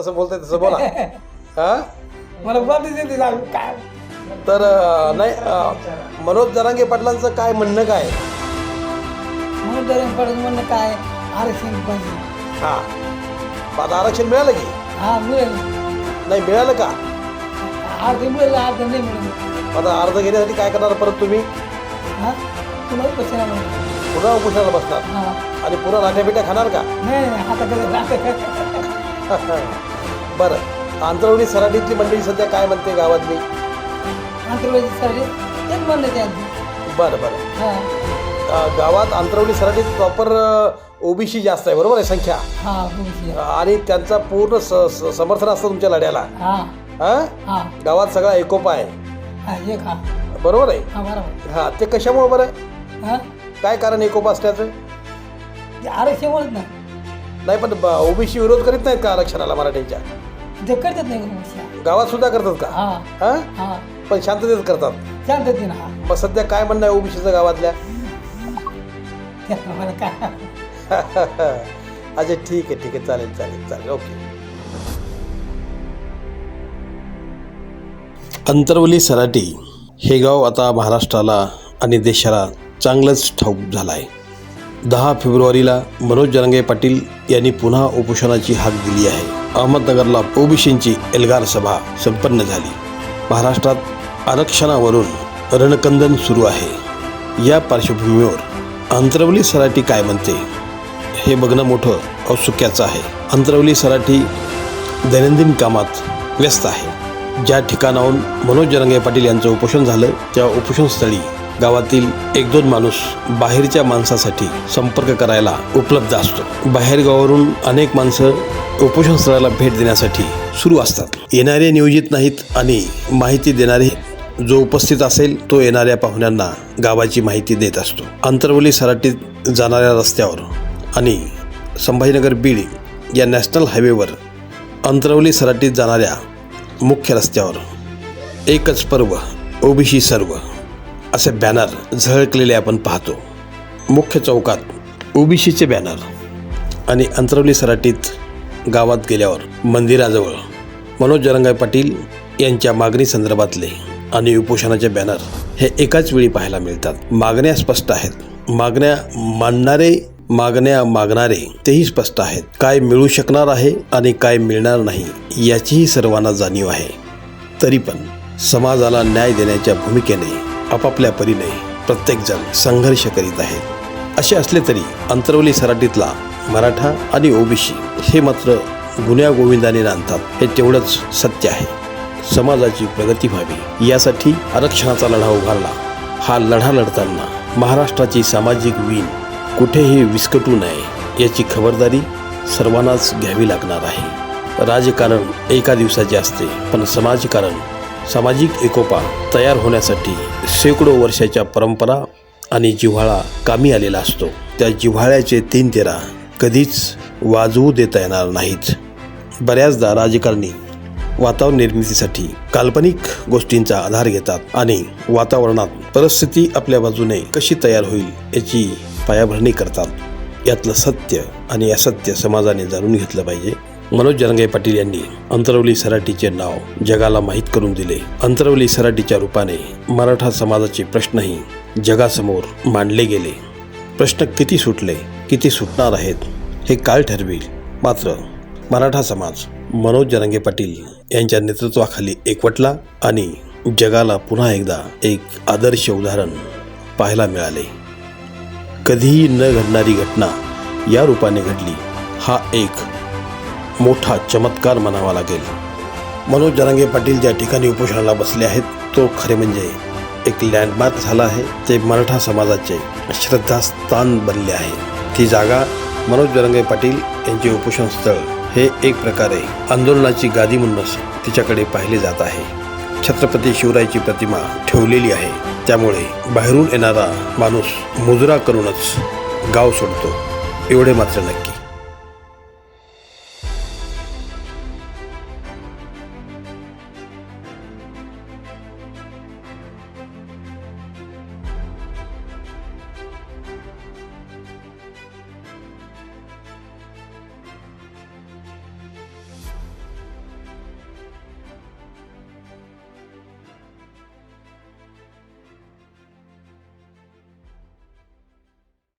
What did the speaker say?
जसं बोलताय तसं बोला. हा? मला सांग काय? तर अं, नाही अं, मनोज जरांगे पाटलांचं काय म्हणणं काय? म्हणून पडत म्हणणं काय? आरक्षण पाहिजे. हा. मग आता आरक्षण मिळालं की? हा मिळेल. नाही मिळालं का? अर्ध मिळेल अर्ध नाही मिळेल. आता अर्ज घेण्यासाठी काय करणार परत तुम्ही? हा. पुन्हा उपोषणाला बसणार? हा. आणि पुन्हा लाट्यापिट्या खाणार का? नाही नाही राहते बरं. आंतरवली सराटीतली मंडळी सध्या काय म्हणते गावातली? आंतरवाडी साडी तेच म्हणलं त्यांचं बरं बरं. हा. अं, गावात आंतरवली सराटीत प्रॉपर ओबीसी जास्त आहे बरोबर आहे संख्या? हा आणि त्यांचा पूर्ण स- स- समर्थन असतं तुमच्या लढ्याला. हा. हा? हा. गावात सगळा एकोपा आहे. हा एक हा. बरोबर आहे? हा बरोबर. हा ते कशामुळे बरं? आहे हा? काय कारण एकोपा असल्याचं? ते ना. नाही पण ओबीसी विरोध करीत नाहीत का आरक्षणाला मराठीच्या ते करतात नाही गावात सुद्धा करतात का? हा. हा? हा. पण शांततेत करतात. शांततेनं हा मग सध्या काय म्हणणं आहे ओबीसीचं गावातल्या? ते मला काय? अच्छा ठीक आहे ठीक आहे. चालेल चालेल चालेल. ओके. अंतरवली सराटी हे गाव आता महाराष्ट्राला आणि देशाला चांगलंच ठाऊक झालं आहे. दहा फेब्रुवारीला मनोज जरंगे पाटील यांनी पुन्हा उपोषणाची हाक दिली आहे. अहमदनगरला ओबीसींची एल्गार सभा संपन्न झाली. महाराष्ट्रात आरक्षणावरून रणकंदन सुरू आहे. या पार्श्वभूमीवर अंतरवली सराठी काय म्हणते? हे बघणं मोठं औत्सुक्याचं आहे. अंतरवली सराठी दैनंदिन कामात व्यस्त आहे. ज्या ठिकाणाहून मनोज जरंगे पाटील यांचं उपोषण झालं त्या उपोषणस्थळी गावातील एक दोन माणूस बाहेरच्या माणसासाठी संपर्क करायला उपलब्ध असतो. बाहेरगावावरून अनेक माणसं उपोषण स्थळाला भेट देण्यासाठी सुरू असतात. येणारे नियोजित नाहीत आणि माहिती देणारे जो उपस्थित असेल तो येणाऱ्या पाहुण्यांना गावाची माहिती देत असतो. अंतरवली सराटीत जाणाऱ्या रस्त्यावर आणि संभाजीनगर बीड या नॅशनल हायवेवर अंतरवली सराटीत जाणाऱ्या मुख्य रस्त्यावर एकच पर्व ओबीसी सर्व. असे बॅनर झळकलेले आपण पाहतो. मुख्य चौकात ओबीसीचे बॅनर आणि अंतरवली सराटीत गावात गेल्यावर मंदिराजवळ मनोज जरंगाय पाटील यांच्या मागणी संदर्भातले आणि उपोषणाचे बॅनर हे एकाच वेळी पाहायला मिळतात. मागण्या स्पष्ट आहेत. मागण्या मांडणारे मागण्या मागणारे तेही स्पष्ट आहेत. काय मिळू शकणार आहे आणि काय मिळणार नाही याचीही सर्वांना जाणीव आहे. तरी पण समाजाला न्याय देण्याच्या भूमिकेने आपापल्या परीने प्रत्येकजण संघर्ष करीत आहेत. असे असले तरी अंतरवली सराटीतला मराठा आणि ओबीसी हे मात्र गुन्ह्या गोविंदाने नांदतात. हे तेवढंच सत्य आहे. समाजाची प्रगती व्हावी. यासाठी आरक्षणाचा लढा उभारला. हा लढा लढताना महाराष्ट्राची सामाजिक वीण कुठेही विस्कटू नये याची खबरदारी सर्वांनाच घ्यावी लागणार आहे. राजकारण एका दिवसाचे असते पण समाजकारण सामाजिक एकोपा तयार होण्यासाठी शेकडो वर्षाच्या परंपरा आणि जिव्हाळा कामी आलेला असतो. त्या जिव्हाळ्याचे तीन तेरा कधीच वाजवू देता येणार नाहीत. बऱ्याचदा राजकारणी वातावरण निर्मितीसाठी काल्पनिक गोष्टींचा आधार घेतात आणि वातावरणात परिस्थिती आपल्या बाजूने कशी तयार होईल याची पायाभरणी करतात. यातलं सत्य आणि असत्य समाजाने जाणून घेतलं पाहिजे. मनोज जरंगे पाटील यांनी अंतरवली सराटीचे नाव जगाला माहीत करून दिले. अंतरवली सराटीच्या रूपाने मराठा समाजाचे प्रश्नही जगासमोर मांडले गेले. प्रश्न किती सुटले किती सुटणार आहेत हे काळ ठरवेल? मात्र मराठा समाज मनोज जरंगे पाटील यांच्या नेतृत्वाखाली एकवटला आणि जगाला पुन्हा एकदा एक आदर्श उदाहरण पाहायला मिळाले. कधीही न घडणारी घटना या रूपाने घडली हा एक मोठा चमत्कार म्हणावा लागेल. मनोज जरांगे पाटील ज्या ठिकाणी उपोषणाला बसले आहेत तो खरे म्हणजे एक लँडमार्क झाला आहे ते मराठा समाजाचे श्रद्धास्थान बनले आहे. ती जागा मनोज जरंगे पाटील यांचे उपोषण स्थळ हे एक प्रकारे आंदोलनाची गादी म्हणूनच तिच्याकडे पाहिले जात आहे. छत्रपती शिवरायाची प्रतिमा ठेवलेली आहे. त्यामुळे बाहेरून येणारा माणूस मुजरा करूनच गाव सोडतो. एवढे मात्र नक्की.